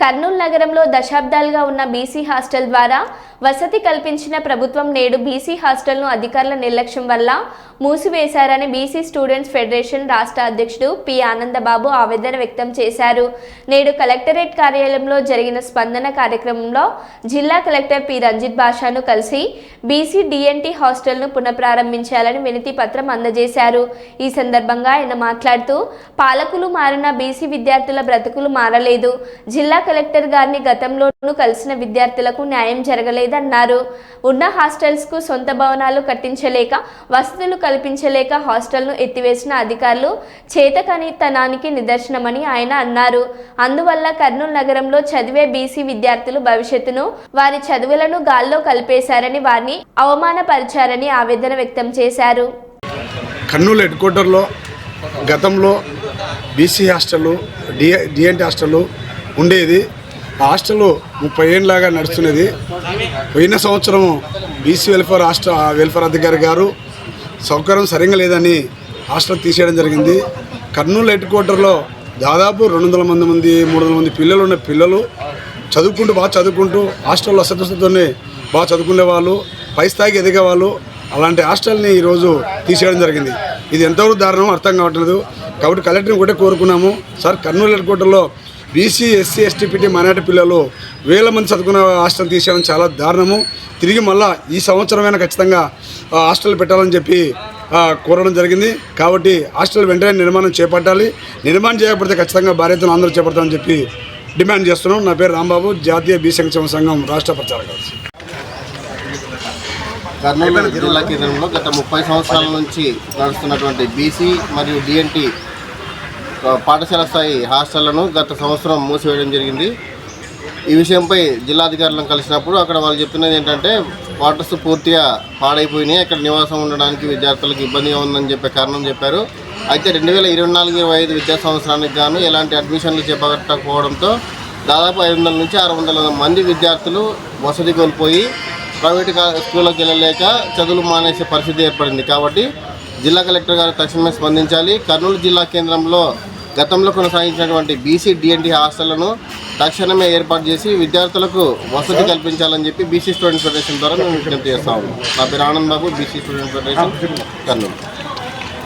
కర్నూలు నగరంలో దశాబ్దాలుగా ఉన్న బీసీ హాస్టల్ ద్వారా వసతి కల్పించిన ప్రభుత్వం నేడు బీసీ హాస్టల్ను అధికారుల నిర్లక్ష్యం వల్ల మూసివేశారని బీసీ స్టూడెంట్స్ ఫెడరేషన్ రాష్ట్ర అధ్యక్షుడు పి. ఆనందబాబు ఆవేదన వ్యక్తం చేశారు. నేడు కలెక్టరేట్ కార్యాలయంలో జరిగిన స్పందన కార్యక్రమంలో జిల్లా కలెక్టర్ పి. రంజిత్ బాషాను కలిసి బీసీ డిఎన్టీ హాస్టల్ను పునఃప్రారంభించాలని వినతి పత్రం అందజేశారు. ఈ సందర్భంగా ఆయన మాట్లాడుతూ పాలకులు మారిన బీసీ విద్యార్థుల బ్రతుకులు మారలేదు. జిల్లా కలెక్టర్ గారిని గతంలోనూ కలిసిన విద్యార్థులకు న్యాయం జరగలేదన్నారు. ఉన్న హాస్టల్స్కు సొంత భవనాలు కట్టించలేక వసతులు కల్పించలేక హాస్టల్ను ఎత్తివేసిన అధికారులు చేతకనితనానికి నిదర్శనమని ఆయన అన్నారు. అందువల్ల కర్నూలు నగరంలో చదివే బీసీ విద్యార్థులు భవిష్యత్తును వారి చదువులను గాల్లో కలిపేశారని వారిని అవమానపరిచారని ఆవేదన వ్యక్తం చేశారు. కర్నూలు హెడ్ క్వార్టర్లో గతంలో బీసీ హాస్టల్ డిఎన్టీ హాస్టల్ ఉండేది. హాస్టల్ ముప్పై ఏళ్ళలాగా నడుస్తున్నది. పోయిన సంవత్సరం బీసీ వెల్ఫేర్ హాస్టల్ వెల్ఫేర్ అధికారి గారు సౌకర్యం సరిగా లేదని హాస్టల్ తీసేయడం జరిగింది. కర్నూలు హెడ్ క్వార్టర్లో దాదాపు రెండు వందల మంది మంది మూడు వందల మంది పిల్లలు ఉన్న పిల్లలు చదువుకుంటూ బాగా చదువుకుంటూ హాస్టల్లో అసంతృష్టితోనే బాగా చదువుకునే వాళ్ళు పై స్థాయికి ఎదిగే వాళ్ళు అలాంటి హాస్టల్ని ఈరోజు తీసేయడం జరిగింది. ఇది ఎంతవరకు దారుణం అర్థం కావట్లేదు. కాబట్టి కలెక్టర్ని కూడా కోరుకున్నాము. సార్ కర్నూలు హెడ్ క్వార్టర్లో బీసీ ఎస్సీ ఎస్టీపీటీ మైనార్టీ పిల్లలు వేల మంది చదువుకున్న హాస్టల్ తీసేయడం చాలా దారుణము. తిరిగి మళ్ళా ఈ సంవత్సరమైనా ఖచ్చితంగా హాస్టల్ పెట్టాలని చెప్పి కోరడం జరిగింది. కాబట్టి హాస్టల్ వెంటనే నిర్మాణం చేపట్టాలి. నిర్మాణం చేయకపోతే ఖచ్చితంగా బాధ్యతను అందరూ చేపడతామని చెప్పి డిమాండ్ చేస్తున్నాం. నా పేరు రాంబాబు జాతీయ బీ సంక్షేమ సంఘం రాష్ట్ర ప్రచారక కర్నూలు జిల్లా కేంద్రంలో గత ముప్పై సంవత్సరాల నుంచి నడుస్తున్నటువంటి బీసీ మరియు డిఎన్టీ పాఠశాల స్థాయి హాస్టళ్ళను గత సంవత్సరం మూసివేయడం జరిగింది. ఈ విషయంపై జిల్లాధికారులను కలిసినప్పుడు అక్కడ వాళ్ళు చెప్తున్నది ఏంటంటే క్వార్టర్స్ పూర్తిగా పాడైపోయినాయి. అక్కడ నివాసం ఉండడానికి విద్యార్థులకు ఇబ్బందిగా ఉందని చెప్పే కారణం చెప్పారు. అయితే రెండు వేల ఇరవై నాలుగు ఇరవై ఐదు విద్యా సంవత్సరానికి గాను ఎలాంటి అడ్మిషన్లు చేపట్టకపోవడంతో దాదాపు ఐదు వందల నుంచి ఆరు వందల మంది విద్యార్థులు వసతి కోల్పోయి ప్రైవేట్ స్కూళ్ళకి వెళ్ళలేక చదువులు మానేసే పరిస్థితి ఏర్పడింది. కాబట్టి జిల్లా కలెక్టర్ గారు తక్షణమే స్పందించాలి. కర్నూలు జిల్లా కేంద్రంలో గతంలో కొనసాగించినటువంటి బీసీ డిఎన్డి హాస్టళ్ళను తక్షణమే ఏర్పాటు చేసి విద్యార్థులకు వసతి కల్పించాలని చెప్పి బీసీ స్టూడెంట్ ఫెడరేషన్ ద్వారా మేము విజ్ఞప్తి చేస్తా ఉన్నాం. నా పేరు Anand Babu BC student federation Kurnool.